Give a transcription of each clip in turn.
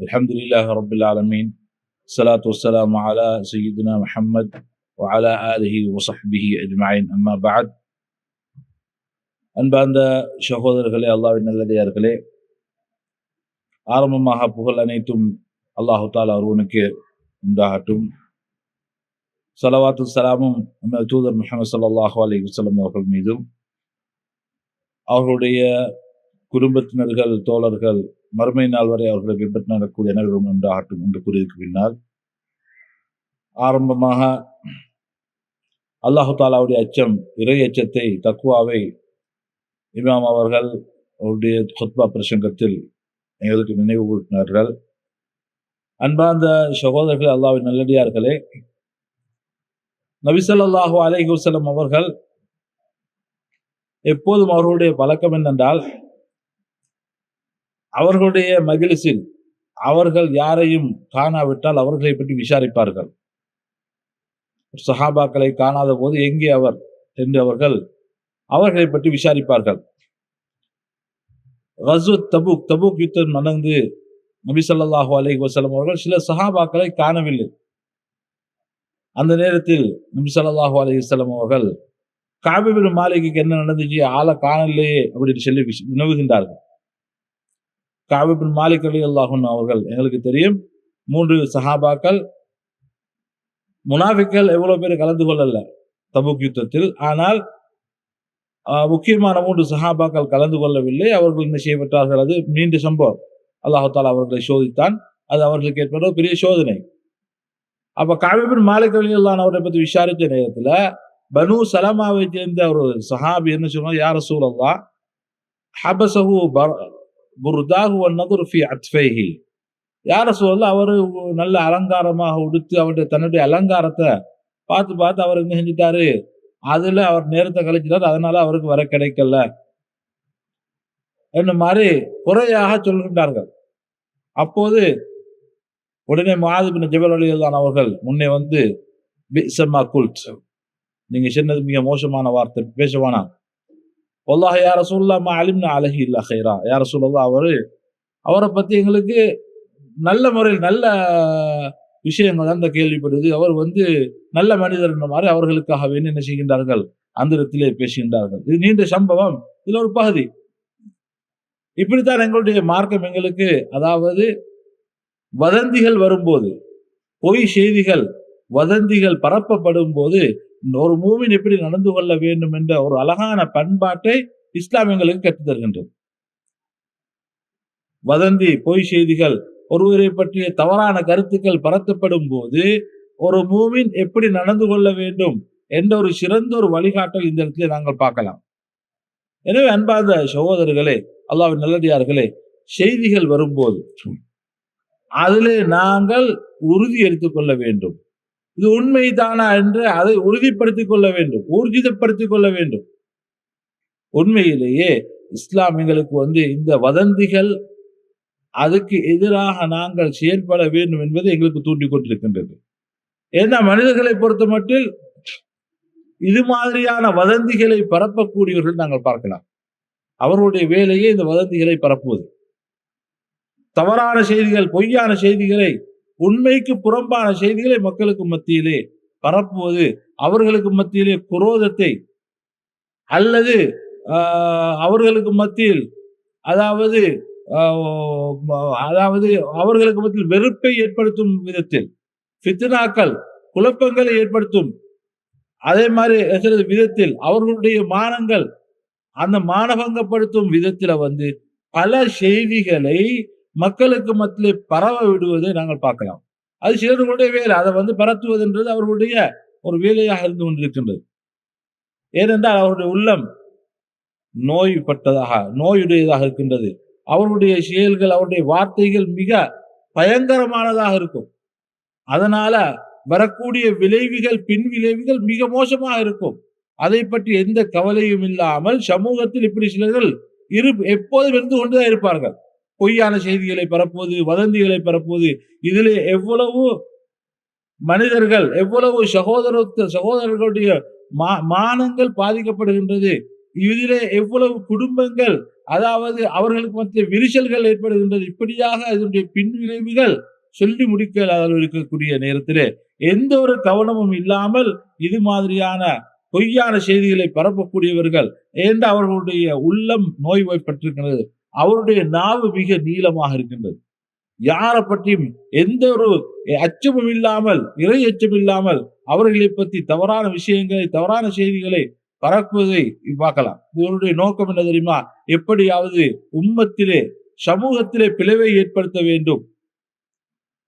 الحمد لله رب العالمين الصلاة والسلام على سيدنا محمد وعلى آله وصحبه أجمعين أما بعد அன்பார்ந்த சகோதரர்களே அல்லாவின் நல்லதையார்களே ஆரம்பமாக புகழ் அனைத்தும் அல்லாஹு தாலா ஒருவனுக்கு உண்டாகட்டும் சலவாத்து சலாமும் நம்ம தூதர் முகமது சல்லாஹு அலி வசலம் அவர்கள் மீதும் அவர்களுடைய குடும்பத்தினர்கள் தோழர்கள் மறுமை நாள் வரை அவர்களை பின்பற்றி நடக்கூடிய அனைவரும் உண்டாகட்டும் என்று கூறியதுக்கு பின்னால் ஆரம்பமாக அல்லாஹு தாலாவுடைய அச்சம் இறை அச்சத்தை தக்குவாவை இமாம் அவர்கள் அவருடைய கொத்பா பிரசங்கத்தில் எங்களுக்கு நினைவு கூட்டினார்கள் அன்பார்ந்த சகோதரர்கள் அல்லாவின் நல்லடியார்களே நபிசல்லாஹு அலைஹி வசலம் அவர்கள் எப்போதும் அவர்களுடைய பழக்கம் என்னென்றால் அவர்களுடைய மகிழ்ச்சியில் அவர்கள் யாரையும் காணாவிட்டால் அவர்களை பற்றி விசாரிப்பார்கள். சஹாபாக்களை காணாத போது எங்கே அவர் என்று அவர்கள் அவர்களை பற்றி விசாரிப்பார்கள். ரசூத் தபுக் தபுக் யுத்தம் நடந்து நபி சொல்லாஹு அலி வசலம் அவர்கள் சில சஹாபாக்களை காணவில்லை. அந்த நேரத்தில் நபி சொல்லாஹு அலி வசலம் அவர்கள் காபிபின் மாளிகைக்கு என்ன நடந்துச்சு? ஆளை காணலையே அப்படின்னு சொல்லி வினவுகின்றார்கள். காவிபின் மாலிக் அலி அல்லாஹன் அவர்கள் எங்களுக்கு தெரியும் மூன்று சஹாபாக்கள் முனாஃபிக்கள் எவ்வளவு பேர் கலந்து கொள்ளல தபுக் யுத்தத்தில். ஆனால் முக்கியமான மூன்று சஹாபாக்கள் கலந்து கொள்ளவில்லை. அவர்கள் என்ன செய்யப்பட்டார்கள் அது நீண்ட சம்பவம். அல்லாஹால அவர்களை சோதித்தான். அது அவர்களுக்கு ஏற்பட பெரிய சோதனை. அப்ப காவிபின் மாலிக் அலி அல்லான் அவரை பற்றி விசாரித்த நேரத்தில் பனு சலமாவை சேர்ந்த ஒரு சஹாபி என்ன சொன்னா யார சூழல்லா ஹபசஹு புர்தாஹு நதுர் ஃபி அத்ஃபைஹி. யார சூழல்ல அவரு நல்ல அலங்காரமாக உடுத்து அவருடைய தன்னுடைய அலங்காரத்தை பார்த்து பார்த்து அவர் என்ன செஞ்சிட்டாரு? அதுல அவர் நேரத்தை கழிச்சிட்டார். அதனால அவருக்கு வர கிடைக்கல. என்ன மாதிரி குறையாக சொல்கின்றார்கள். அப்போது உடனே மாதிபின் ஜபல் அலிதான் அவர்கள் முன்னே வந்து குல்ட் நீங்க சொன்னது மிக மோசமான வார்த்தை. பேசவானா ஒல்லாஹ் யார சொல்லலாமா அலிம்னா அழகி இல்ல ஹைரா யார சொல்லலாம் அவரு அவரை பத்தி எங்களுக்கு நல்ல முறையில் நல்ல விஷயங்கள் தான் இந்த கேள்விப்படுது. அவர் வந்து நல்ல மனிதர் என்ற மாதிரி அவர்களுக்காக வேண்டி என்ன செய்கின்றார்கள்? அந்த இடத்திலே பேசுகின்றார்கள். இது நீண்ட சம்பவம். இதுல ஒரு பகுதி. இப்படித்தான் எங்களுடைய மார்க்கம் எங்களுக்கு அதாவது வதந்திகள் வரும்போது பொய் செய்திகள் வதந்திகள் பரப்பப்படும் போது ஒரு மூமின் எப்படி நடந்து கொள்ள வேண்டும் என்ற ஒரு அழகான பண்பாட்டை இஸ்லாம் எங்களுக்கு கற்றுத் தருகின்றது. வதந்தி பொய் செய்திகள் ஒருவரை பற்றிய தவறான கருத்துக்கள் பரத்தப்படும் போது ஒரு மூமின் எப்படி நடந்து கொள்ள வேண்டும் என்ற ஒரு சிறந்த ஒரு வழிகாட்டல் இந்த இடத்துல நாங்கள் பார்க்கலாம். எனவே அன்பார்ந்த சகோதரர்களே அல்லாவின் நல்லடியார்களே செய்திகள் வரும்போது அதிலே நாங்கள் உறுதி எடுத்துக்கொள்ள வேண்டும். இது உண்மைதானா என்று அதை உறுதிப்படுத்திக் கொள்ள வேண்டும் ஊர்ஜிதப்படுத்திக் கொள்ள வேண்டும். உண்மையிலேயே இஸ்லாமியங்களுக்கு வந்து இந்த வதந்திகள் அதுக்கு எதிராக நாங்கள் செயல்பட வேண்டும் என்பது எங்களுக்கு தூண்டிக்கொண்டிருக்கின்றது ஏன்னா மனிதர்களை பொறுத்த மட்டில் இது மாதிரியான வதந்திகளை பரப்பக்கூடியவர்கள் நாங்கள் பார்க்கலாம். அவர்களுடைய வேலையே இந்த வதந்திகளை பரப்புவது. தவறான செய்திகள் பொய்யான செய்திகளை உண்மைக்கு புறம்பான செய்திகளை மக்களுக்கு மத்தியிலே பரப்புவது அவர்களுக்கு மத்தியிலே குரோதத்தை அல்லது அவர்களுக்கு மத்தியில் அதாவது அதாவது அவர்களுக்கு மத்தியில் வெறுப்பை ஏற்படுத்தும் விதத்தில் ஃபித்னாக்கள் குழப்பங்களை ஏற்படுத்தும் அதே மாதிரி விதத்தில் அவர்களுடைய மானங்கள் அந்த மானபங்கப்படுத்தும் விதத்தில் வந்து பல செய்திகளை மக்களுக்கு மத்தியிலே பரவ விடுவதை நாங்கள் பார்க்கலாம். அது சிலர்களுடைய வேலை. அதை வந்து பரத்துவதுன்றது அவர்களுடைய ஒரு வேலையாக இருந்து கொண்டிருக்கின்றது. ஏனென்றால் அவருடைய உள்ளம் நோய்பட்டதாக நோயுடையதாக இருக்கின்றது. அவருடைய செயல்கள் அவருடைய வார்த்தைகள் மிக பயங்கரமானதாக இருக்கும். அதனால வரக்கூடிய விளைவுகள் பின் விளைவுகள் மிக மோசமாக இருக்கும். அதை பற்றி எந்த கவலையும் இல்லாமல் சமூகத்தில் இப்படி சிலர்கள் இரு எப்போதும் இருந்து கொண்டுதான் இருப்பார்கள். பொய்யான செய்திகளை பரப்புவது வதந்திகளை பரப்புவது இதில் எவ்வளவு மனிதர்கள் எவ்வளவு சகோதரத்த சகோதரர்களுடைய மா மானங்கள் பாதிக்கப்படுகின்றது இதிலே எவ்வளவு குடும்பங்கள் அதாவது அவர்களுக்கு மத்திய விரிசல்கள் ஏற்படுகின்றது இப்படியாக அதனுடைய பின்விளைவுகள் சொல்லி முடிக்க இருக்கக்கூடிய நேரத்திலே எந்த ஒரு கவனமும் இல்லாமல் இது மாதிரியான பொய்யான செய்திகளை பரப்பக்கூடியவர்கள் ஏன் அவர்களுடைய உள்ளம் நோய்வாய்ப்பட்டிருக்கிறது அவருடைய நாவு மிக நீளமாக இருக்கின்றது. யாரை பற்றியும் எந்த ஒரு அச்சமும் இல்லாமல் இறை அச்சம் இல்லாமல் அவர்களை பற்றி தவறான விஷயங்களை தவறான செய்திகளை பரப்புவதை பார்க்கலாம். இவருடைய நோக்கம் என்ன தெரியுமா? எப்படியாவது உம்மத்திலே சமூகத்திலே பிளவை ஏற்படுத்த வேண்டும்.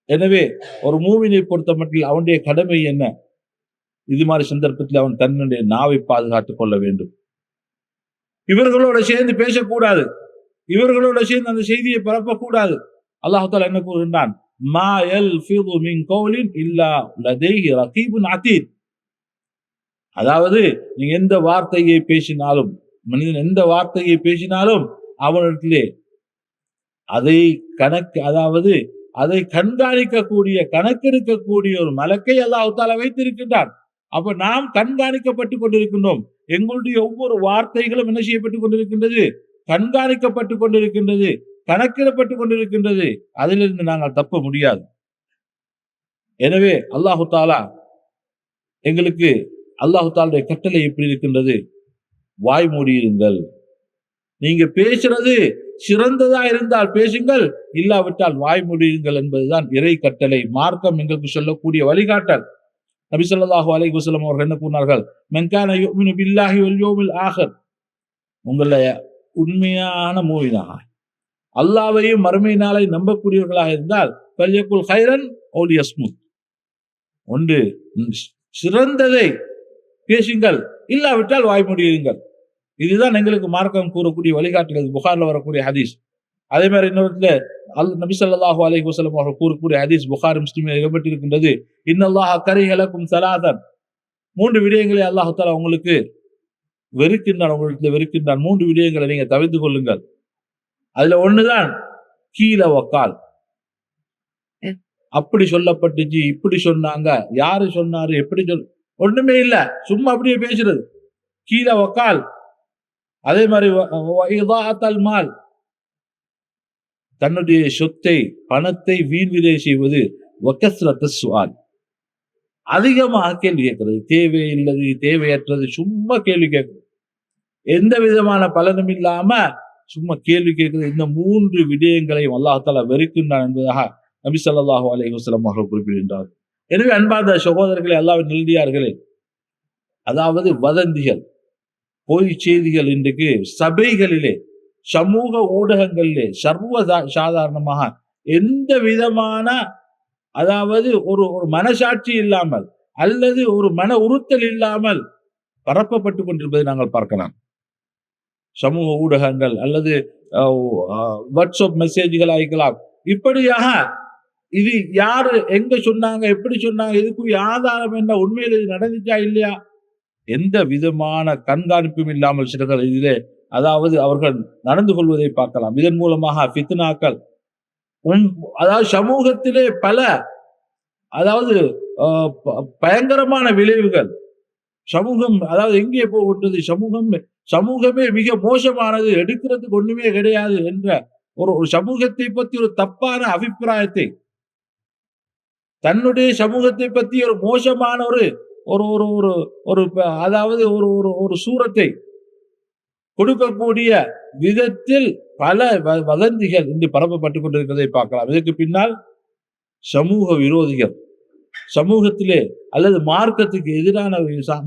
எனவே ஒரு மூவினை பொறுத்த மட்டில் அவனுடைய கடமை என்ன? இது மாதிரி சந்தர்ப்பத்தில் அவன் தன்னுடைய நாவை பாதுகாத்துக் கொள்ள வேண்டும். இவர்களோட சேர்ந்து பேசக்கூடாது. இவர்களோட சேர்ந்து அந்த செய்தியை பரப்பக்கூடாது. அல்லாஹால என்ன கூறுகின்றான்? மா எல் மின் கௌலின் இல்லா லதைஹி ரகீபுன் அதீத். அதாவது நீங்க எந்த வார்த்தையை பேசினாலும் மனிதன் எந்த வார்த்தையை பேசினாலும் அவனிடத்திலே அதை கணக்கு அதாவது அதை கண்காணிக்கக்கூடிய கணக்கெடுக்கக்கூடிய ஒரு மலக்கை அல்லாஹால வைத்திருக்கின்றான். அப்ப நாம் கண்காணிக்கப்பட்டு கொண்டிருக்கின்றோம். எங்களுடைய ஒவ்வொரு வார்த்தைகளும் என்ன செய்யப்பட்டுக் கொண்டிருக்கின்றது? கண்காணிக்கப்பட்டு கொண்டிருக்கின்றது கணக்கிடப்பட்டு கொண்டிருக்கின்றது அதிலிருந்து நாங்கள் தப்ப முடியாது. எனவே அல்லாஹு தாலா எங்களுக்கு அல்லாஹு தாலுடைய கட்டளை எப்படி இருக்கின்றது? வாய் மூடியிருங்கள். நீங்க பேசுறது சிறந்ததா இருந்தால் பேசுங்கள் இல்லாவிட்டால் வாய் மூடியிருங்கள் என்பதுதான் இறை கட்டளை மார்க்கம் எங்களுக்கு சொல்லக்கூடிய வழிகாட்டல். நபி சொல்லாஹு அலை குசலம் அவர்கள் என்ன கூறினார்கள்? மென்கான பில்லாஹி ஆகர் உங்களை உண்மையான மூவினாக அல்லாவையும் மறுமை நாளை நம்பக்கூடியவர்களாக இருந்தால் பல்யக்குல் ஹைரன் ஓலி அஸ்முத் ஒன்று சிறந்ததை பேசுங்கள் இல்லாவிட்டால் வாய்மொழியுங்கள் இதுதான் எங்களுக்கு மார்க்கம் கூறக்கூடிய வழிகாட்டுகள் புகாரில் வரக்கூடிய ஹதீஸ். அதே மாதிரி இன்னொரு அல் நபி சொல்லாஹு அலி வசலம் அவர்கள் கூறக்கூடிய ஹதீஸ் புகார் முஸ்லீமில் இடம்பெற்றிருக்கின்றது. இன்னல்லாஹ் கரிகளுக்கும் சலாதன் மூன்று விடயங்களை அல்லாஹால உங்களுக்கு வெறுக்கின்றான் உங்களுக்கு வெறுக்கின்றான். மூன்று விடயங்களை நீங்க தவிர்த்து கொள்ளுங்கள். அதுல ஒண்ணுதான் கீழே ஒக்கால் அப்படி சொல்லப்பட்டுச்சு இப்படி சொன்னாங்க யாரு சொன்னாரு எப்படி சொல் ஒண்ணுமே இல்ல சும்மா அப்படியே பேசுறது. கீழே ஒக்கால் அதே மாதிரி மால். தன்னுடைய சொத்தை பணத்தை வீண் விதை செய்வது சுவால். அதிகமாக கேள்வி கேட்கிறது. தேவையில்லது தேவையற்றது சும்மா கேள்வி கேட்கறது. எந்த விதமான பலனும் இல்லாம சும்மா கேள்வி கேட்கிறது இந்த மூன்று விடயங்களையும் அல்லாஹால வெறுக்கின்றான் என்பதாக நபி சொல்லாஹு அலி வசலம் அவர்கள் குறிப்பிடுகின்றார் எனவே அன்பார்ந்த சகோதரர்களை அல்லாவின் நிறுதியார்களே அதாவது வதந்திகள் பொய் செய்திகள் இன்றைக்கு சபைகளிலே சமூக ஊடகங்களிலே சர்வ சாதாரணமாக எந்த விதமான அதாவது ஒரு ஒரு மனசாட்சி இல்லாமல் அல்லது ஒரு மன உறுத்தல் இல்லாமல் பரப்பப்பட்டு கொண்டிருப்பதை நாங்கள் பார்க்கலாம். சமூக ஊடகங்கள் அல்லது வாட்ஸ்அப் மெசேஜ்கள் ஆகிக்கலாம். இப்படியாக இது யாரு எங்க சொன்னாங்க எப்படி சொன்னாங்க இதுக்கு ஆதாரம் என்ன உண்மையில் இது நடந்துச்சா இல்லையா? எந்த விதமான கண்காணிப்பும் இல்லாமல் சிலர்கள் இதிலே அதாவது அவர்கள் நடந்து கொள்வதை பார்க்கலாம். இதன் மூலமாக பித்னாக்கள் அதாவது சமூகத்திலே பல அதாவது பயங்கரமான விளைவுகள் சமூகம் அதாவது எங்கே போகின்றது சமூகம் சமூகமே மிக மோசமானது எடுக்கிறதுக்கு ஒண்ணுமே கிடையாது என்ற ஒரு ஒரு சமூகத்தை பத்தி ஒரு தப்பான அபிப்பிராயத்தை தன்னுடைய சமூகத்தை பத்தி ஒரு மோசமான ஒரு ஒரு ஒரு ஒரு ஒரு அதாவது ஒரு ஒரு ஒரு சூரத்தை கொடுக்கக்கூடிய விதத்தில் பல வதந்திகள் இன்று பரப்பப்பட்டுக் கொண்டிருக்கிறதை பார்க்கலாம். இதற்கு பின்னால் சமூக விரோதிகள். சமூகத்திலே அல்லது மார்க்கத்துக்கு எதிரான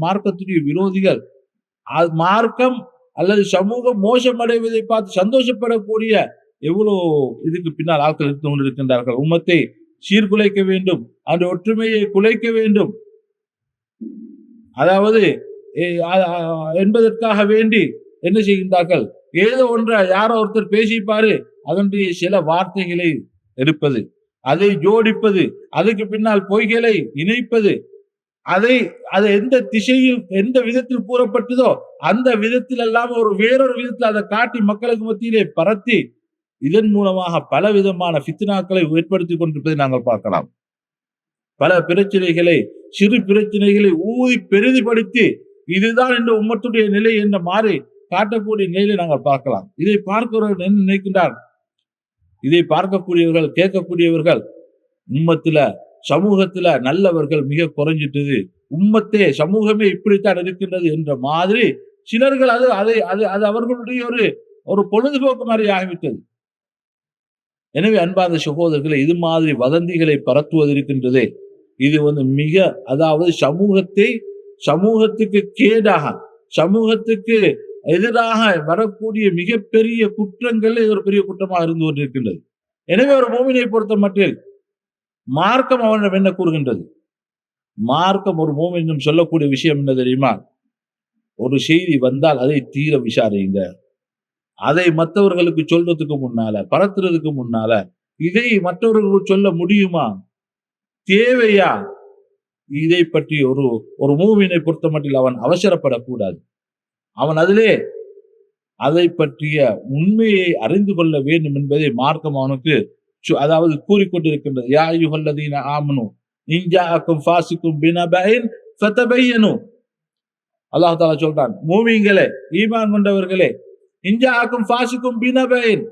மார்க்கத்துடைய விரோதிகள். மார்க்கம் அல்லது சமூகம் மோசமடைவதை பார்த்து சந்தோஷப்படக்கூடிய எவ்வளோ இதுக்கு பின்னால் ஆட்கள் இருந்து கொண்டிருக்கின்றார்கள். உம்மத்தை சீர்குலைக்க வேண்டும். அந்த ஒற்றுமையை குலைக்க வேண்டும். அதாவது என்பதற்காக வேண்டி என்ன செய்கின்றார்கள்? ஏதோ ஒன்றை யாரோ ஒருத்தர் பேசிப்பாரு அதனுடைய சில வார்த்தைகளை எடுப்பது. அதை ஜோடிப்பது அதுக்கு பின்னால் பொய்களை இணைப்பது அதை அது எந்த திசையில் எந்த விதத்தில் கூறப்பட்டதோ அந்த விதத்தில் எல்லாம் ஒரு வேறொரு விதத்தில் அதை காட்டி மக்களுக்கு மத்தியிலே பரத்தி இதன் மூலமாக பல விதமான பித்னாக்களை ஏற்படுத்தி கொண்டிருப்பதை நாங்கள் பார்க்கலாம். பல பிரச்சனைகளை சிறு பிரச்சனைகளை ஊதி பெரிதிப்படுத்தி இதுதான் இந்த உம்மத்துடைய நிலை என்ற மாறி காட்டக்கூடிய நிலையை நாங்கள் பார்க்கலாம். இதை பார்க்கிறவர்கள் என்ன நினைக்கின்றார்? இதை பார்க்கக்கூடியவர்கள் கேட்கக்கூடியவர்கள் உம்மத்துல சமூகத்துல நல்லவர்கள் மிக குறைஞ்சிட்டது. உம்மத்தே சமூகமே இப்படித்தான் இருக்கின்றது என்ற மாதிரி சிலர்கள் அது அதை அது அது அவர்களுடைய ஒரு ஒரு பொழுதுபோக்கு மாதிரி ஆகிவிட்டது. எனவே அன்பார்ந்த சகோதரர்களை இது மாதிரி வதந்திகளை பரத்துவது இருக்கின்றதே. இது வந்து மிக அதாவது சமூகத்தை சமூகத்துக்கு கேடாக சமூகத்துக்கு எதிராக வரக்கூடிய மிகப்பெரிய குற்றங்கள் இது ஒரு பெரிய குற்றமாக இருந்து கொண்டிருக்கின்றது. எனவே ஒரு மூமினை பொறுத்த மட்டில் மார்க்கம் அவனிடம் என்ன கூறுகின்றது? மார்க்கம் ஒரு மூமினும் சொல்லக்கூடிய விஷயம் என்ன தெரியுமா? ஒரு செய்தி வந்தால் அதை தீர விசாரியுங்க. அதை மற்றவர்களுக்கு சொல்றதுக்கு முன்னால பரத்துறதுக்கு முன்னால இதை மற்றவர்களுக்கு சொல்ல முடியுமா? தேவையா? இதை பற்றி ஒரு ஒரு மூவினை பொறுத்த மட்டில் அவன் அவசரப்படக்கூடாது. அவன் அதிலே அதை பற்றிய உண்மையை அறிந்து கொள்ள வேண்டும் என்பதை மார்க்கம் அவனுக்கு சு- அதாவது கூறிக்கொண்டிருக்கின்றது. யா யுகல்லதீன ஆமனு இன்ஜாக்கும் ஃபாசிக்கும் பினபைன் ஃபதபையனு. அல்லாஹ் தாலா சொல்றான் மூவிங்களே ஈமான் கொண்டவர்களே இன்ஜாக்கும் ஃபாசிக்கும் பினபைன்.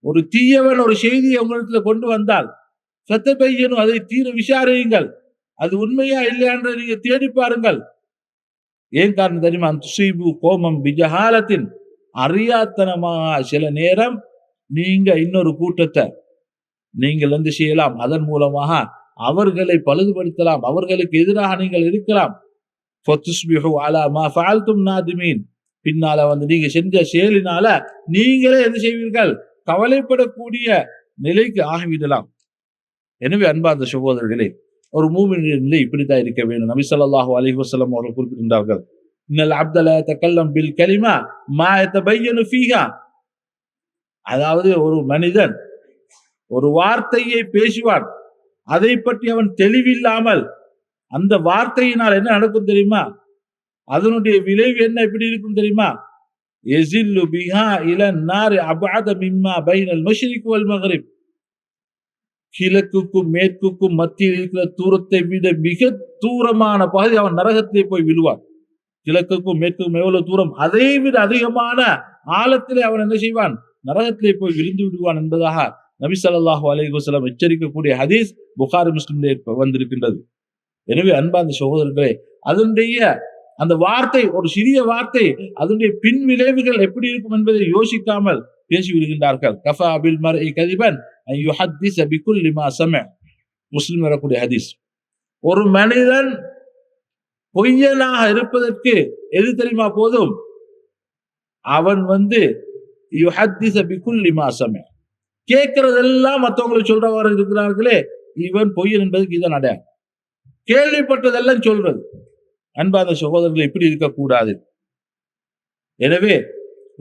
ஒரு தீயவன் ஒரு செய்தியை உங்களிடத்துல கொண்டு வந்தால் ஃபதபையனு அதை தீர விசாரியுங்கள். அது உண்மையா இல்லையான்ற நீங்க தேடி பாருங்கள். ஏன் காரணம் தெரியுமா? துசீபு கோமம் பிஜஹாலத்தின் அறியாத்தனமாக சில நேரம் நீங்கள் இன்னொரு கூட்டத்தை நீங்கள் வந்து செய்யலாம். அதன் மூலமாக அவர்களை பழுதுபடுத்தலாம். அவர்களுக்கு எதிராக நீங்கள் இருக்கலாம். பின்னால வந்து நீங்க செஞ்ச செயலினால நீங்களே என்ன செய்வீர்கள்? கவலைப்படக்கூடிய நிலைக்கு ஆகிவிடலாம். எனவே அன்பார்ந்த சகோதரர்களே ஒரு மூமின் நிலை இப்படித்தான் இருக்க வேண்டும். நபி ஸல்லல்லாஹு அலி வசலம் அவர்கள் குறிப்பிட்டிருந்தார்கள். இன்னல் அப்தல தக்கல்லம் பில் கலிமா மா பையனு ஃபீகா அதாவது ஒரு மனிதன் ஒரு வார்த்தையை பேசுவான். அதை பற்றி அவன் தெளிவில்லாமல் அந்த வார்த்தையினால் என்ன நடக்கும் தெரியுமா? அதனுடைய விளைவு என்ன எப்படி இருக்கும் தெரியுமா? எசில்லு பிஹா இல நார் அபாத மிம்மா பைனல் மஷ்ரிக் வல் மகரிப். கிழக்குக்கும் மேற்குக்கும் மத்தியில் இருக்கிற தூரத்தை விட மிக தூரமான பகுதி அவன் நரகத்திலே போய் விழுவான். கிழக்குக்கும் மேற்குக்கும் எவ்வளவு தூரம் அதை விட அதிகமான ஆழத்திலே அவன் என்ன செய்வான்? நரகத்திலே போய் விழுந்து விடுவான் என்பதாக நபி சல்லாஹூ அலைகுசலம் எச்சரிக்கக்கூடிய ஹதீஸ் புகாரி முஸ்லிம்லே வந்திருக்கின்றது. எனவே அன்பாந்த சகோதரர்களே அதனுடைய அந்த வார்த்தை ஒரு சிறிய வார்த்தை அதனுடைய பின் விளைவுகள் எப்படி இருக்கும் என்பதை யோசிக்காமல் பேசி விடுகின்றார்கள் கஃபா அபில் மர்இ கதிபன் அன் யுஹத்திஸ பிகுல்லி முஸ்லிம் வரக்கூடிய ஹதீஸ். ஒரு மனிதன் பொய்யனாக இருப்பதற்கு எது தெரியுமா போதும்? அவன் வந்து யுஹத்திஸ பிகுல்லி மா சமஅ கேட்கறதெல்லாம் மற்றவங்களுக்கு சொல்றவாறு இருக்கிறார்களே இவன் பொய்யன் என்பதுக்கு இதான் அடையாளம். கேள்விப்பட்டதெல்லாம் சொல்றது. அன்பான சகோதரர்கள் இப்படி இருக்கக்கூடாது. எனவே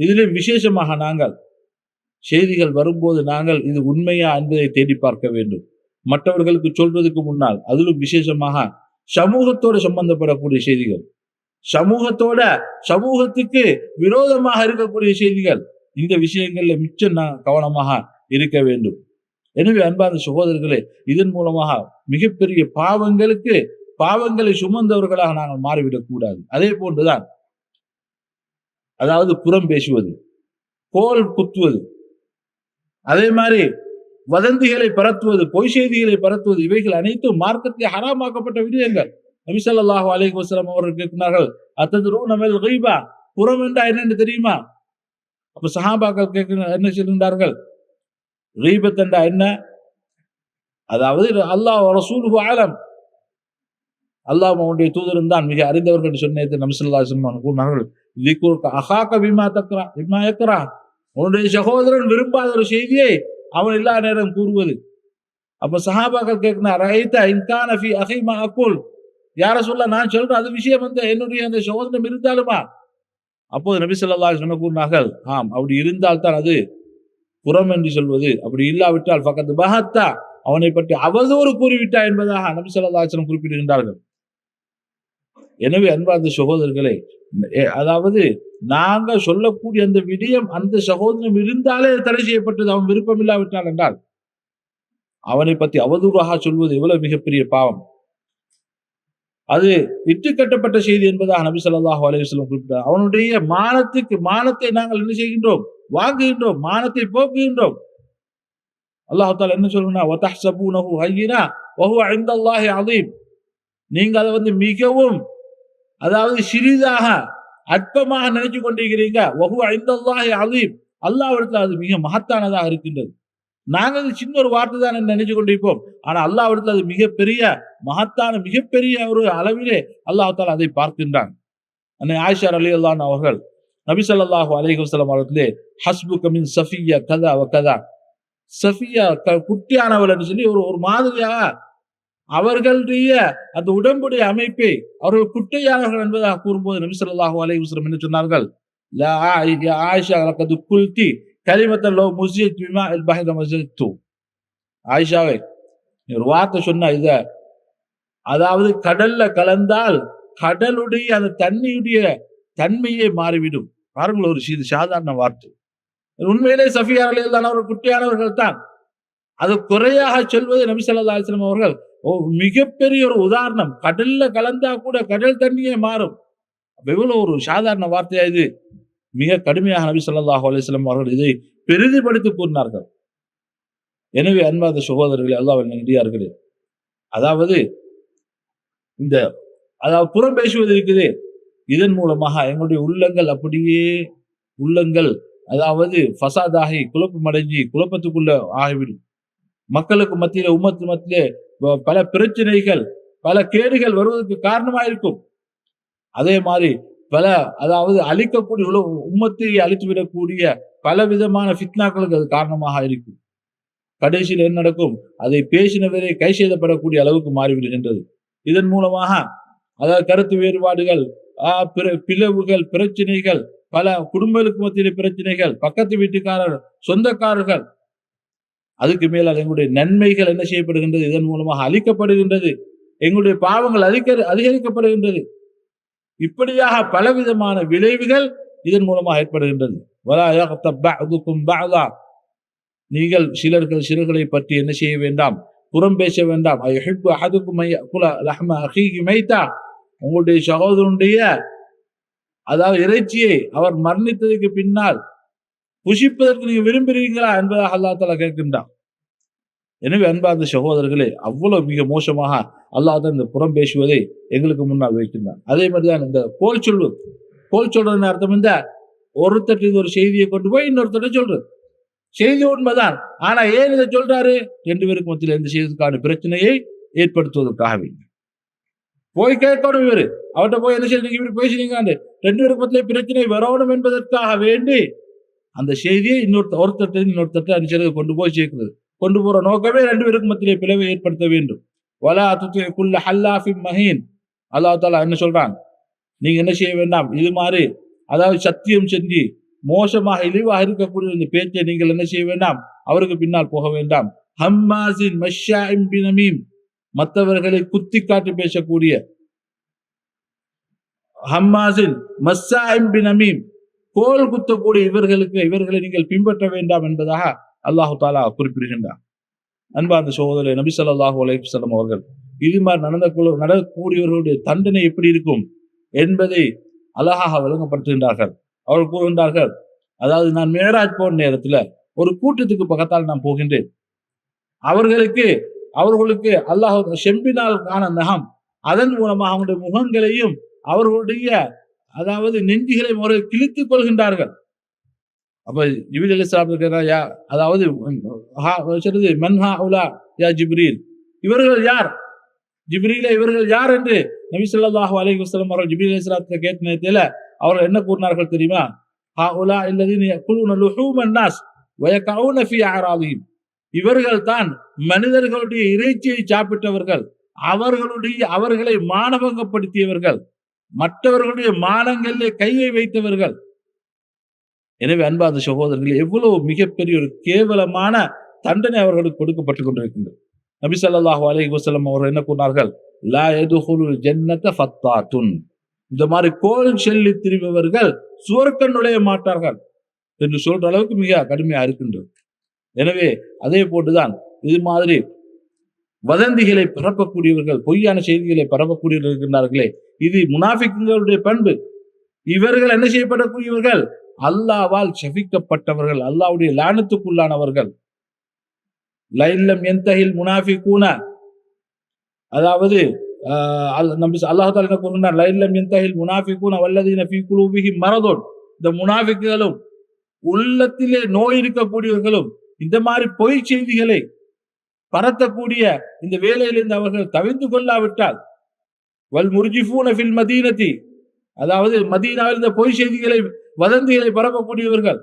இதிலும் விசேஷமாக நாங்கள் செய்திகள் வரும்போது நாங்கள் இது உண்மையா என்பதை தேடி பார்க்க வேண்டும். மற்றவர்களுக்கு சொல்றதுக்கு முன்னால் அதிலும் விசேஷமாக சமூகத்தோடு சம்பந்தப்படக்கூடிய செய்திகள். சமூகத்தோட சமூகத்துக்கு விரோதமாக இருக்கக்கூடிய செய்திகள். இந்த விஷயங்கள்ல மிச்சம் நான் கவனமாக இருக்க வேண்டும். எனவே அன்பார்ந்த சகோதரர்களே இதன் மூலமாக மிகப்பெரிய பாவங்களுக்கு பாவங்களை சுமந்தவர்களாக நாங்கள் மாறிவிடக் கூடாது அதே போன்றுதான். அதாவது புறம் பேசுவது கோல் குத்துவது அதே மாதிரி வதந்திகளை பரத்துவது பொய் செய்திகளை பரத்துவது இவைகள் அனைத்தும் மார்க்கத்தில் ஹராமாக்கப்பட்ட விடயங்கள். நபிசல்லாஹு ஸல்லல்லாஹு அலைஹி அவர்கள் கேட்கிறார்கள் அத்ததுரூன நம்ம கைபா? புறம் என்றா என்னன்னு தெரியுமா? அப்ப சஹாபாக்கள் கேட்கிற என்ன சொல்கின்றார்கள்? ரீபத் என்றா என்ன? அதாவது அல்லாஹ் ரசூலுஹு ஆலம் அல்லாஹ் அவனுடைய தூதரும் தான். மிக அறிந்தவர்கள் என்று சொன்னது நம்சல்லாசன் கூறினார்கள் லிக்கூர்க்க அகாக்க விமா தக்கரா விமா ஏக்கரா உன்னுடைய சகோதரன் விரும்பாத ஒரு செய்தியை அவன் எல்லா நேரம் கூறுவது. அப்ப சஹாபாக்கள் கேட்கணும் ரஹித இன்கான ஃபி அஹிமா அக்குல் யார சொல்ல நான் சொல்றேன் அது விஷயம் வந்து என்னுடைய அந்த சகோதரம் இருந்தாலுமா? அப்போது நபி சொல்லா சொன்ன கூறினார்கள் ஆம் அப்படி இருந்தால் தான் அது புறம் என்று சொல்வது. அப்படி இல்லாவிட்டால் பக்கத்து பகத்தா அவனை பற்றி அவதூறு கூறிவிட்டா என்பதாக நபி சொல்லா குறிப்பிடுகின்றார்கள் எனவே அன்பார்ந்த சகோதரர்களே அதாவது நாங்க சொல்லக்கூடிய அந்த விடயம் அந்த சகோதரன் இருந்தாலே தடை செய்யப்பட்டது அவன் விருப்பம் இல்லாவிட்டான் என்றால். அவனை பற்றி அவதூறாக சொல்வது எவ்வளவு மிகப்பெரிய பாவம். அது இட்டு கட்டப்பட்ட செய்தி என்பதாக நபி சொல்லாஹு அலைஹி வஸல்லம் குறிப்பிட்டார். அவனுடைய மானத்துக்கு மானத்தை நாங்கள் என்ன செய்கின்றோம்? வாங்குகின்றோம் மானத்தை போக்குகின்றோம். அல்லாஹால என்ன சொல்லுனா நீங்க அதை வந்து மிகவும் அதாவது சிறிதாக அற்பமாக நினைச்சு கொண்டிருக்கிறீங்க. வஹுவ ஐந்தல்லாஹி அலீம். அல்லாவிடத்தில் அது மிக மகத்தானதாக இருக்கின்றது. நாங்க அது சின்ன ஒரு வார்த்தை தான் நினைச்சு கொண்டிருப்போம். ஆனா அல்லாவிடத்தில் அது மிகப்பெரிய மகத்தான மிகப்பெரிய ஒரு அளவிலே அல்லாஹ் அதை பார்க்கின்றான். அன்னை ஆயிஷார் அலி அல்லான் அவர்கள் நபி ஸல்லல்லாஹு அலைஹி அவர்களே ஹஸ்பு கமின் சஃபியா கதா வ கதா. சஃபியா க- குட்டியானவள் என்று சொல்லி ஒரு ஒரு மாதிரியாக அவர்களுடைய அந்த உடம்புடைய அமைப்பை அவர்கள் குட்டையானவர்கள் என்பதாக கூறும்போது நபி ஸல்லல்லாஹு அலைஹி வஸல்லம் என்ன சொன்னார்கள்? ஆயிஷா லக்கது குல்தி கலிமத்தன் லோ முஸ்ஜித் பிமா அல் பஹர மஸ்ஜித்து ஆயிஷாவை ஒரு வார்த்தை சொன்னா இத அதாவது கடல்ல கலந்தால் கடலுடைய அந்த தண்ணியுடைய தன்மையே மாறிவிடும். பாருங்கள் ஒரு இது சாதாரண வார்த்தை. உண்மையிலே சஃபியா அலைஹிஸ்ஸலாம் அவர்கள் குட்டியானவர்கள் தான். அது குறையாக சொல்வது நபி ஸல்லல்லாஹு அலைஹி அவர்கள் மிகப்பெரிய ஒரு உதாரணம். கடல்ல கலந்தா கூட கடல் தண்ணியே மாறும். அப்ப எவ்வளவு ஒரு சாதாரண வார்த்தையா இது? மிக கடுமையாக நபி ஸல்லல்லாஹு அலிஸ்லாம் அவர்கள் இதை பெரிதுபடுத்தி கூறினார்கள். எனவே அன்பாத சகோதரர்களே அல்லாஹ் நடிகார்களே அதாவது இந்த அதாவது புறம் பேசுவது இருக்குது. இதன் மூலமாக எங்களுடைய உள்ளங்கள் அப்படியே உள்ளங்கள் அதாவது ஃபசாதாகி குழப்பமடைஞ்சி குழப்பத்துக்குள்ள ஆகிவிடும். மக்களுக்கு மத்தியில உமத்து மத்தியிலே பல பிரச்சனைகள் பல கேடுகள் வருவதற்கு காரணமாக இருக்கும் அதே மாதிரி பல அதாவது அழிக்கக்கூடிய உலக உம்மத்தை அழித்து விடக்கூடிய பல விதமான ஃபித்னாக்களுக்கு அது காரணமாக இருக்கும். கடைசியில் என்ன நடக்கும்? அதை பேசினவரை கை செய்தப்படக்கூடிய அளவுக்கு மாறிவிடுகின்றது இதன் மூலமாக அதாவது கருத்து வேறுபாடுகள் பிற- பிளவுகள் பிரச்சனைகள் பல குடும்பங்களுக்கு மத்திய பிரச்சனைகள் பக்கத்து வீட்டுக்காரர் சொந்தக்காரர்கள் அதுக்கு மேல் எங்களுடைய நன்மைகள் என்ன செய்யப்படுகின்றது? இதன் மூலமாக அழிக்கப்படுகின்றது. எங்களுடைய பாவங்கள் அதிக அதிகரிக்கப்படுகின்றது. இப்படியாக பலவிதமான விளைவுகள் இதன் மூலமாக ஏற்படுகின்றது. நீங்கள் சிலர்கள் சிலர்களை பற்றி என்ன செய்ய வேண்டாம்? புறம் பேச வேண்டாம். மைத்தா. உங்களுடைய சகோதரனுடைய அதாவது இறைச்சியை அவர் மரணித்ததுக்கு பின்னால் புஷிப்பதற்கு நீங்க விரும்புகிறீங்களா என்பதாக அல்லா தாலா கேட்கின்றான். எனவே அன்பார்ந்த சகோதரர்களே அவ்வளவு மிக மோசமாக அல்லாஹ் தான் இந்த புறம் பேசுவதை எங்களுக்கு முன்னால் வைக்கின்றான். அதே மாதிரிதான் இந்த கோல் சொல்வது கோல் சொல்றதுன்னு அர்த்தம் இந்த ஒருத்தர் இது ஒரு செய்தியை கொண்டு போய் இன்னொருத்தர் சொல்றது செய்தி உண்மைதான். ஆனா ஏன் இதை சொல்றாரு? ரெண்டு பேருக்கு மத்தியில் எந்த செய்ததுக்கான பிரச்சனையை ஏற்படுத்துவதற்காகவே போய் கேட்கணும் இவரு. அவர்கிட்ட போய் என்ன செய்ய இப்படி பேசுறீங்க ரெண்டு பேருக்கு மத்தியிலே பிரச்சனை வரணும் என்பதற்காக வேண்டி அந்த செய்தியை இன்னொருத்த ஒருத்தட்டு இன்னொருத்தட்டு அனுசரித்து கொண்டு போய் சேர்க்கிறது. கொண்டு போற நோக்கமே ரெண்டு பேருக்கு மத்தியிலே பிளவை ஏற்படுத்த வேண்டும். வலா துத்தி குல்ல ஹல்லாஃபி மஹீன். அல்லா தாலா என்ன சொல்றாங்க நீங்க என்ன செய்ய வேண்டாம்? இது மாதிரி அதாவது சத்தியம் செஞ்சு மோசமாக இழிவாக இருக்கக்கூடிய இந்த பேச்சை நீங்கள் என்ன செய்ய வேண்டாம்? அவருக்கு பின்னால் போக வேண்டாம். ஹம்மாசின் மஷ்யா இம்பினமீம் மற்றவர்களை குத்தி காட்டி பேசக்கூடிய ஹம்மாசின் மஸ்ஸா இம்பினமீம் கோல் குத்தக்கூடிய இவர்களுக்கு இவர்களை நீங்கள் பின்பற்ற வேண்டாம் என்பதாக அல்லாஹு தாலா குறிப்பிடுகின்றார் அன்பார்ந்த சகோதரர் நபி சொல்லாஹு அலைஹி வஸல்லம் அவர்கள் இது மாதிரி நடந்த குழு- நடக்கக்கூடியவர்களுடைய தண்டனை எப்படி இருக்கும் என்பதை அழகாக விளங்கப்படுத்துகின்றார்கள். அவர்கள் கூறுகின்றார்கள் அதாவது நான் மேராஜ் போன நேரத்துல ஒரு கூட்டத்துக்கு பக்கத்தால் நான் போகின்றேன். அவர்களுக்கு அவர்களுக்கு அல்லாஹ் செம்பினால் காண நகம் அதன் மூலமாக அவங்களுடைய முகங்களையும் அவர்களுடைய அதாவது நெஞ்சுகளை முறை கிழித்துக் கொள்கின்றார்கள். அப்ப ஜிபில் அலி இருக்கிறா யா அதாவது ஹா- மன்ஹா உலா யா ஜிப்ரீல். இவர்கள் யார்? ஜிப்ரீல இவர்கள் யார் என்று நபி சொல்லாஹு அலி வஸ்லம் அவர்கள் ஜிப்ரீல் அலைஹிஸ்ஸலாத்தை கேட்ட நேரத்தில் அவர்கள் என்ன கூறினார்கள் தெரியுமா? ஹா உலா இல்லதின் யகுலூன லுஹூமன் நாஸ் வயகவுன ஃபீ அராதிஹிம் இவர்கள் தான் மனிதர்களுடைய இறைச்சியை சாப்பிட்டவர்கள் அவர்களுடைய அவர்களை மானபங்கப்படுத்தியவர்கள். மற்றவர்களுடைய மானங்களிலே கையை வைத்தவர்கள். எனவே அன்பாத சகோதரர்கள் எவ்வளவு மிகப்பெரிய ஒரு கேவலமான தண்டனை அவர்களுக்கு கொடுக்கப்பட்டு கொண்டிருக்கின்றது. நபி சல்லாஹூ அலஹி வசலம் அவர்கள் என்ன கூறினார்கள்? லா யதுகுலுல் ஜன்னத ஃபத்தாத்துன். இந்த மாதிரி கோல் செல்லி திரும்பியவர்கள் சுவர்க்க நுழைய மாட்டார்கள் என்று சொல்ற அளவுக்கு மிக கடுமையாக இருக்கின்றது. எனவே அதே போட்டுதான் இது மாதிரி வதந்திகளை பரப்பக்கூடியவர்கள் பொய்யான செய்திகளை பரப்பக்கூடியவர்கள் இருக்கின்றார்களே இது முனாஃபிக்குகளுடைய பண்பு. இவர்கள் என்ன செய்யப்படக்கூடியவர்கள்? அல்லாவால் செபிக்கப்பட்டவர்கள் அல்லாவுடைய லானத்துக்குள்ளானவர்கள். லைல்லம் எந்தகில் முனாஃபிகூன? அதாவது நம்பி அல்லாஹால என்ன கூறுகிறார் லைல்லம் எந்தகில் முனாஃபிகூன வல்லதீன ஃபீ குலூபிஹி மரதோன். இந்த முனாஃபிக்குகளும் உள்ளத்திலே நோய் இருக்கக்கூடியவர்களும் இந்த மாதிரி பொய் செய்திகளை பரத்தக்கூடிய இந்த வேலையிலிருந்து அவர்கள் தவிர்த்து கொள்ளாவிட்டால் வல் முர்ஜிஃபூன ஃபில் மதீனத்தி அதாவது மதீனாவில் இந்த பொய் செய்திகளை வதந்திகளை பரப்பக்கூடியவர்கள்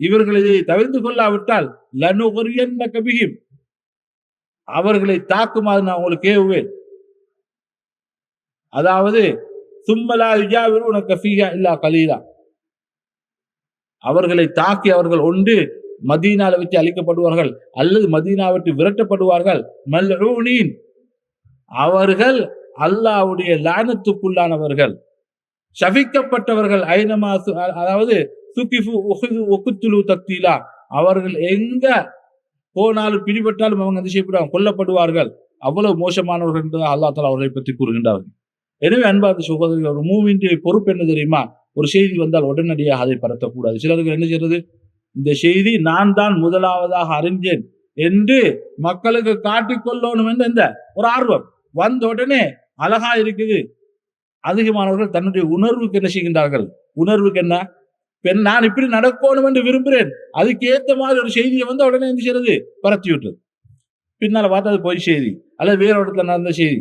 இவர்களை தவிர்த்து கொள்ளாவிட்டால் லனுகரியன்ன கபிகிம் அவர்களை தாக்குமாறு நான் உங்களுக்கு ஏவுவேன் அதாவது சும்மலா யுஜாவிரு உனக்கு ஃபீஹா இல்லா கலீலா. அவர்களை தாக்கி அவர்கள் ஒன்று மதீனால வச்சு அழிக்கப்படுவார்கள் அல்லது மதீனா விட்டு விரட்டப்படுவார்கள். மல்ஊனீன். அவர்கள் அல்லாவுடைய லானத்துக்குள்ளானவர்கள். சபிக்கப்பட்டவர்கள் ஐனமா அதாவது சுக்கிஃபு ஒக்குத்துலு தக்தீலா. அவர்கள் எங்க போனாலும் பிடிபட்டாலும் அவங்க என்ன செய்யப்படுவாங்க? கொல்லப்படுவார்கள். அவ்வளவு மோசமானவர்கள் என்று அல்லா தலா அவர்களை பற்றி கூறுகின்றார்கள். எனவே அன்பார்ந்த சகோதரர்கள் ஒரு மூவின் பொறுப்பு என்ன தெரியுமா? ஒரு செய்தி வந்தால் உடனடியாக அதை பரத்தக்கூடாது. சிலர்கள் என்ன செய்யறது? இந்த செய்தி நான் தான் முதலாவதாக அறிஞ்சேன் என்று மக்களுக்கு காட்டிக்கொள்ளணும் என்று இந்த ஒரு ஆர்வம். வந்த உடனே அழகா இருக்குது. அதிகமானவர்கள் தன்னுடைய உணர்வுக்கு என்ன செய்கின்றார்கள்? உணர்வுக்கு என்ன? பெண் நான் இப்படி நடக்கணும் என்று விரும்புகிறேன். அதுக்கு ஏத்த மாதிரி ஒரு செய்தியை வந்து உடனே என்ன செய்யறது? பரத்தி விட்டுறது பின்னால பார்த்தா அது பொய் செய்தி. அல்லது வேற இடத்துல நடந்த செய்தி.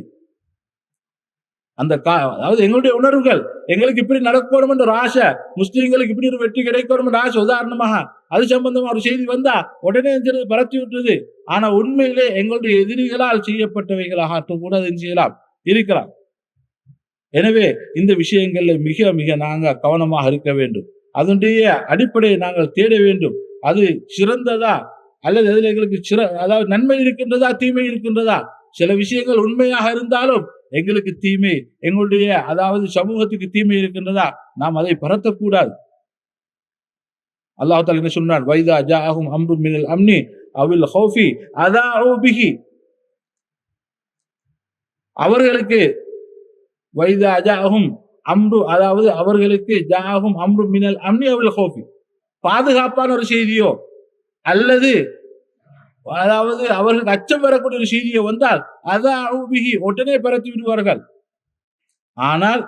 அந்த கா அதாவது எங்களுடைய உணர்வுகள் எங்களுக்கு இப்படி நடக்கணும் என்ற ஆசை முஸ்லீம்களுக்கு இப்படி ஒரு வெற்றி கிடைக்கணும் என்ற ஆசை உதாரணமாக அது சம்பந்தமா ஒரு செய்தி வந்தா உடனே பரத்தி விட்டுறது ஆனா உண்மையிலே எங்களுடைய எதிரிகளால் செய்யப்பட்டவைகளாக கூட அதை செய்யலாம்? இருக்கலாம். எனவே இந்த விஷயங்கள்ல மிக மிக நாங்க கவனமாக இருக்க வேண்டும். அதனுடைய அடிப்படையை நாங்கள் தேட வேண்டும். அது சிறந்ததா? அல்லது அதில் எங்களுக்கு சிற அதாவது நன்மை இருக்கின்றதா? தீமை இருக்கின்றதா? சில விஷயங்கள் உண்மையாக இருந்தாலும் எங்களுக்கு தீமை எங்களுடைய அதாவது சமூகத்துக்கு தீமை இருக்கின்றதா நாம் அதை பரத்தக்கூடாது. அல்லாஹால என்ன சொன்னான்? வைதா ஜாஹும் அம்ரு மினல் அம்னி அவில் ஹோஃபி அதா பிஹி. அவர்களுக்கு வைதா ஜாஹும் அம்ரு அதாவது அவர்களுக்கு ஜாகும் அம்ரு மினல் அம்னி அவில் ஹோஃபி. பாதுகாப்பான ஒரு செய்தியோ அல்லது அதாவது அவர்கள் அச்சம் பெறக்கூடிய ஒரு செய்தியை வந்தால் அதாபிகி உடனே பரத்தி விடுவார்கள். ஆனால்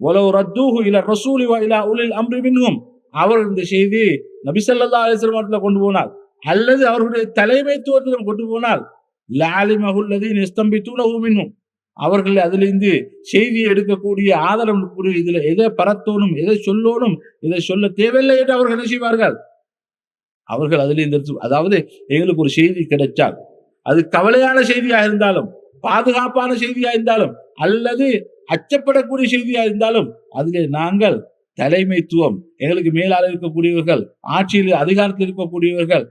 உலவு ரத்தூஹு இல ரசூலி இலா உலில் அம்ரி மின்ஹும். அவர்கள் இந்த செய்தி நபிசல்லா அலிஸ்லமத்தில் கொண்டு போனால் அல்லது அவர்களுடைய தலைமைத்துவத்திலும் கொண்டு போனால் லாலிமகுல்லதீன் இஸ்தம்பித்தூனஹு மின்ஹும். அவர்கள் அதிலிருந்து செய்தியை எடுக்கக்கூடிய ஆதரவு இதுல எதை பரத்தோனும் எதை சொல்லோனும் இதை சொல்ல தேவையில்லை என்று அவர்கள் என்ன செய்வார்கள்? அவர்கள் அதிலிருந்து அதாவது எங்களுக்கு ஒரு செய்தி கிடைச்சால் அது கவலையான செய்தியா இருந்தாலும் பாதுகாப்பான செய்தியா இருந்தாலும் அல்லது அச்சப்படக்கூடிய செய்தியா இருந்தாலும் அதிலே நாங்கள் தலைமைத்துவம் எங்களுக்கு மேலாக இருக்கக்கூடியவர்கள் ஆட்சியில் அதிகாரத்தில் இருக்கக்கூடியவர்கள்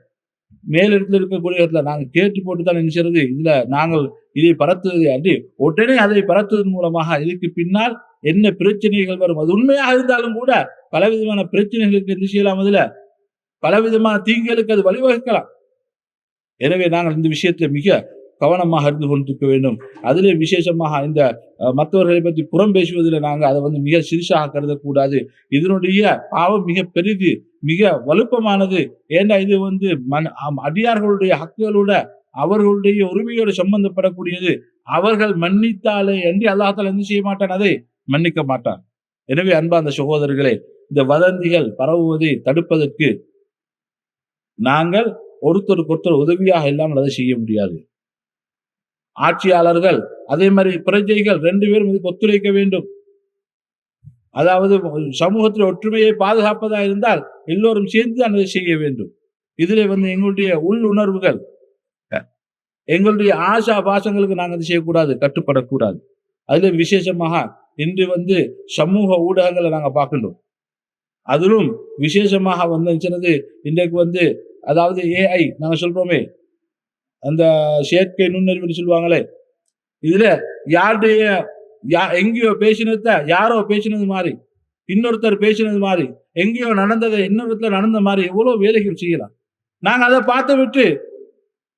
மேலிடத்தில் இருக்கக்கூடியவர்களை நாங்கள் கேட்டு போட்டு தான் நினைச்சது இதுல நாங்கள் இதை பரத்துவது அன்றி உடனே அதை பரத்துவதன் மூலமாக இதுக்கு பின்னால் என்ன பிரச்சனைகள் வரும்? அது உண்மையாக இருந்தாலும் கூட பலவிதமான பிரச்சனைகளுக்கு என்ன செய்யலாம் அதுல? பலவிதமான தீங்குகளுக்கு அது வழிவகுக்கலாம். எனவே நாங்கள் இந்த விஷயத்தில் மிக கவனமாக இருந்து கொண்டிருக்க வேண்டும். அதிலே விசேஷமாக இந்த மற்றவர்களை பற்றி புறம் பேசுவதில் நாங்கள் அதை வந்து மிக சிறுசாக கருதக்கூடாது. இதனுடைய பாவம் மிக பெரிது மிக வலுப்பமானது. ஏன்னா இது வந்து மண் அடியார்களுடைய ஹக்குகளோட அவர்களுடைய உரிமையோடு சம்பந்தப்படக்கூடியது. அவர்கள் மன்னித்தாலே என்று அல்லாஹால என்ன செய்ய மாட்டான் அதை? மன்னிக்க மாட்டான். எனவே அன்பா அந்த சகோதரர்களே இந்த வதந்திகள் பரவுவதை தடுப்பதற்கு நாங்கள் ஒருத்தருக்கு ஒருத்தர் உதவியாக இல்லாமல் அதை செய்ய முடியாது. ஆட்சியாளர்கள் அதே மாதிரி பிரஜைகள் ரெண்டு பேரும் இதுக்கு ஒத்துழைக்க வேண்டும். அதாவது சமூகத்தில் ஒற்றுமையை பாதுகாப்பதாக இருந்தால் எல்லோரும் சேர்ந்து தான் அதை செய்ய வேண்டும். இதிலே வந்து எங்களுடைய உள் உணர்வுகள் எங்களுடைய ஆசா பாசங்களுக்கு நாங்கள் அதை செய்யக்கூடாது கட்டுப்படக்கூடாது. அதில் விசேஷமாக இன்று வந்து சமூக ஊடகங்களை நாங்கள் பார்க்கணும் அதிலும் விசேஷமாக வந்து இன்றைக்கு வந்து அதாவது ஏஐ நாங்கள் சொல்றோமே. அந்த செயற்கை நுண்ணறிவுன்னு சொல்லுவாங்களே. இதுல யாருடைய யா எங்கேயோ பேசினத யாரோ பேசினது மாதிரி இன்னொருத்தர் பேசினது மாதிரி எங்கேயோ நடந்ததை இன்னொருத்தர் நடந்த மாதிரி எவ்வளோ வேலைகள் செய்யலாம். நாங்கள் அதை பார்த்து விட்டு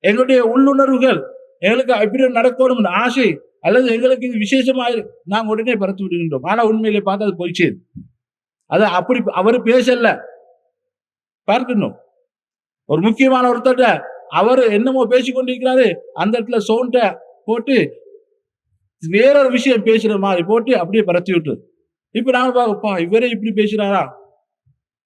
எங்களுடைய உள்ளுணர்வுகள் எங்களுக்கு அப்படி நடக்கணும் ஆசை அல்லது எங்களுக்கு இது விசேஷமாக நாங்கள் உடனே பறத்து விடுகின்றோம். ஆனால் உண்மையிலே பார்த்தா அது போயிடுச்சு. அது அப்படி அவர் பேசல. பார்க்கணும் ஒரு முக்கியமான ஒருத்தர்கிட்ட அவர் என்னமோ பேசிக்கொண்டிருக்கிறாரு அந்த இடத்துல சவுண்ட போட்டு வேறொரு விஷயம் பேசுற மாதிரி போட்டு அப்படியே பரத்தி விட்டு. இப்ப நாங்க பாப்பா இவரே இப்படி பேசுறாரா?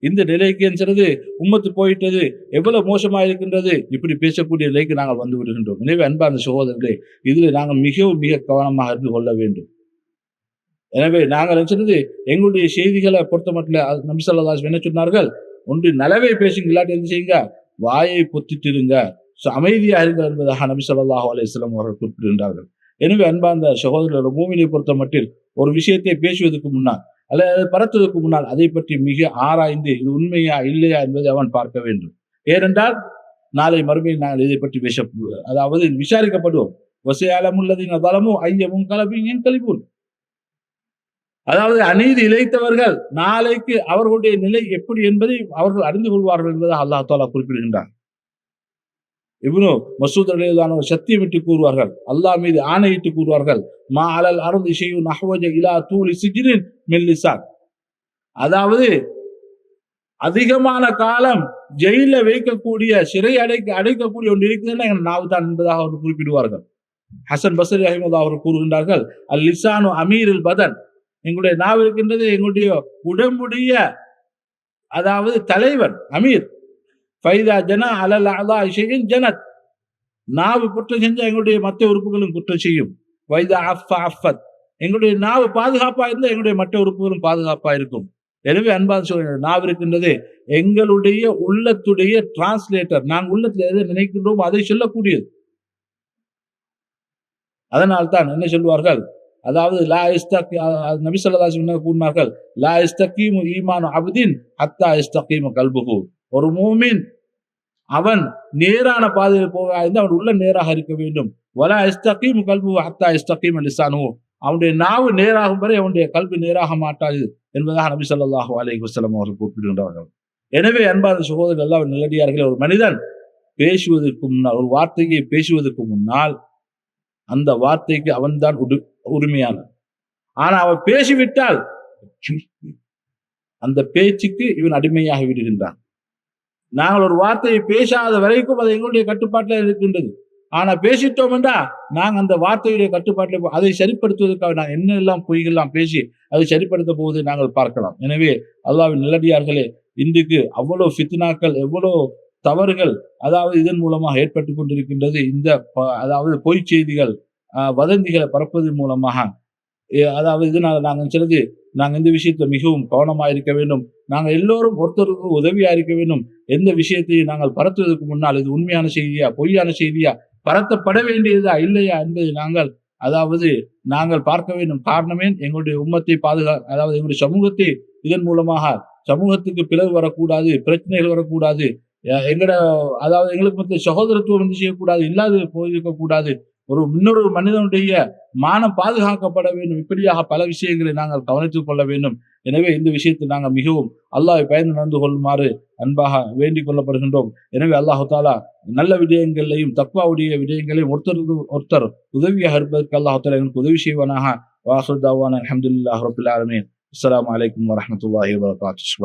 இந்த நிலைக்குன்றது உம்மத்து போயிட்டது எவ்வளவு மோசமா இருக்கின்றது இப்படி பேசக்கூடிய நிலைக்கு நாங்கள் வந்து விடுகின்றோம். எனவே அன்பான சகோதரர்களே இதில் நாங்கள் மிகவும் மிக கவனமாக இருந்து கொள்ள வேண்டும். எனவே நாங்கள் நினைச்சது எங்களுடைய செய்திகளை பொறுத்த மட்டும் நம்சல்லாஸ் என்ன சொன்னார்கள்? ஒன்று நலவை பேசுங்க இல்லாட்டி என்ன செய்யுங்க? வாயை பொத்திட்டிருங்க. அமைதியாக இருங்க என்பதாக நபி சொல்லாஹு அலையம் அவர்கள் குறிப்பிடுகின்றார்கள் எனவே அன்பார்ந்த சகோதரர் பூமியை பொறுத்த மட்டில் ஒரு விஷயத்தை பேசுவதற்கு முன்னால் அல்லது பரத்துவதற்கு முன்னால் அதை பற்றி மிக ஆராய்ந்து இது உண்மையா இல்லையா என்பதை அவன் பார்க்க வேண்டும். ஏனென்றால் நாளை மறுமையில் நாங்கள் இதை பற்றி பேச அதாவது விசாரிக்கப்படுவோம். வசையாலமுள்ளதின் தலமும் ஐயமும் கலபியும் கழிப்போம் அதாவது அநீதி இழைத்தவர்கள் நாளைக்கு அவர்களுடைய நிலை எப்படி என்பதை அவர்கள் அறிந்து கொள்வார்கள் என்பதை அல்லாஹ் தாலா குறிப்பிடுகின்றார் இவனு மசூத் அலிதான சத்தியமிட்டு கூறுவார்கள் அல்லாஹ் மீது ஆணையிட்டு கூறுவார்கள் மா அலல் அருள் இசையும் நஹ்வஜ இலா தூளி சிஜிரின் மெல்லிசான் அதாவது அதிகமான காலம் ஜெயில வைக்கக்கூடிய சிறை அடைக்க அடைக்கக்கூடிய ஒன்று இருக்குதுன்னா எங்கள் நாவு தான் என்பதாக அவர்கள் குறிப்பிடுவார்கள். ஹசன் பசரி அஹமது அவர்கள் கூறுகின்றார்கள் அல் லிசானு அமீர் பதன். எங்களுடைய நாவு இருக்கின்றது எங்களுடைய உடம்புடைய அதாவது தலைவர் அமீர். ஃபைதா ஜனா அலல் அலா இஷையின் ஜனத். நாவு குற்றம் செஞ்சா எங்களுடைய மற்ற உறுப்புகளும் குற்றம் செய்யும். வைதா அஃப அஃபத். எங்களுடைய நாவு பாதுகாப்பா இருந்தால் எங்களுடைய மற்ற உறுப்புகளும் பாதுகாப்பா இருக்கும். எனவே அன்பான் சொல்ல நாவு இருக்கின்றது எங்களுடைய உள்ளத்துடைய டிரான்ஸ்லேட்டர் நாங்கள் உள்ளத்துல எதை நினைக்கின்றோம் அதை சொல்லக்கூடியது. அதனால்தான் என்ன சொல்வார்கள் அதாவது லா இஸ்தக் நபி சொன்ன கூறினார்கள் லா இஸ்தகீமு ஈமானு அபுதீன் அத்தா இஸ்தகீமு கல்புகு ஒரு மூமின் அவன் நேரான பாதையில் போக அவன் உள்ள நேராக இருக்க வேண்டும். வலா இஸ்தகீம் கல்பு அத்தா இஸ்தகீம் லிசானு அவனுடைய நாவு நேராகும் வரை அவனுடைய கல்வி நேராக மாட்டாது என்பதாக நபி சொல்லாஹு அலி வசலம் அவர்கள் குறிப்பிடுகின்றார்கள் எனவே அன்பான சகோதரர்கள் எல்லாம் நிலடியார்கள் ஒரு மனிதன் பேசுவதற்கு முன்னால் ஒரு வார்த்தையை பேசுவதற்கு முன்னால் அந்த வார்த்தைக்கு அவன்தான் உடு உரிமையானவன் ஆனா அவன் பேசிவிட்டால் அந்த பேச்சுக்கு இவன் அடிமையாகி விடுகின்றான். நாங்கள் ஒரு வார்த்தையை பேசாத வரைக்கும் அது எங்களுடைய கட்டுப்பாட்டில் இருக்கின்றது. ஆனா பேசிட்டோம் என்றா நாங்கள் அந்த வார்த்தையுடைய கட்டுப்பாட்டில் அதை சரிப்படுத்துவதற்காக நாங்கள் என்னெல்லாம் பொய்கள்லாம் பேசி அதை சரிப்படுத்த போவதை நாங்கள் பார்க்கலாம். எனவே அல்லாவின் நிலடியார்களே இன்றைக்கு அவ்வளோ ஃபித்னாக்கள் எவ்வளோ தவறுகள் அதாவது இதன் மூலமாக ஏற்பட்டு கொண்டிருக்கின்றது. இந்த அதாவது பொய் செய்திகள் வதந்திகளை பரப்புவதன் மூலமாக அதாவது இதனால் நாங்கள் சிலது நாங்கள் இந்த விஷயத்தை மிகவும் கவனமாக இருக்க வேண்டும். நாங்கள் எல்லோரும் ஒருத்தருக்கு உதவியாக இருக்க வேண்டும். எந்த விஷயத்தையும் நாங்கள் பரத்துவதற்கு முன்னால் இது உண்மையான செய்தியா பொய்யான செய்தியா பரத்தப்பட வேண்டியதா இல்லையா என்பதை நாங்கள் அதாவது நாங்கள் பார்க்க வேண்டும். காரணமே எங்களுடைய உம்மத்தை பாதுகா அதாவது எங்களுடைய சமூகத்தை இதன் மூலமாக சமூகத்துக்கு பிளவு வரக்கூடாது பிரச்சனைகள் வரக்கூடாது. எங்களோட அதாவது எங்களுக்கு மத்திய சகோதரத்துவம் வந்து செய்யக்கூடாது இல்லாது போயிருக்கக்கூடாது. ஒரு இன்னொரு மனிதனுடைய மானம் பாதுகாக்கப்பட வேண்டும். இப்படியாக பல விஷயங்களை நாங்கள் கவனித்துக் கொள்ள வேண்டும். எனவே இந்த விஷயத்தில் நாங்கள் மிகவும் அல்லாஹ் பயந்து நடந்து கொள்ளுமாறு அன்பாக வேண்டிக் கொள்ளப்படுகின்றோம். எனவே அல்லாஹு தாலா நல்ல விடயங்களையும் தக்வாவுடைய விடயங்களையும் ஒருத்தருக்கு ஒருத்தர் உதவியாக இருப்பதற்கு அல்லாஹு தாலா எங்களுக்கு உதவி செய்வானாக. வாசுதாவான அஹமதுல்லாஹ் ரபுல்லாலுமே அஸ்லாம் வலைக்கம் வரமத்துல வரகாத்து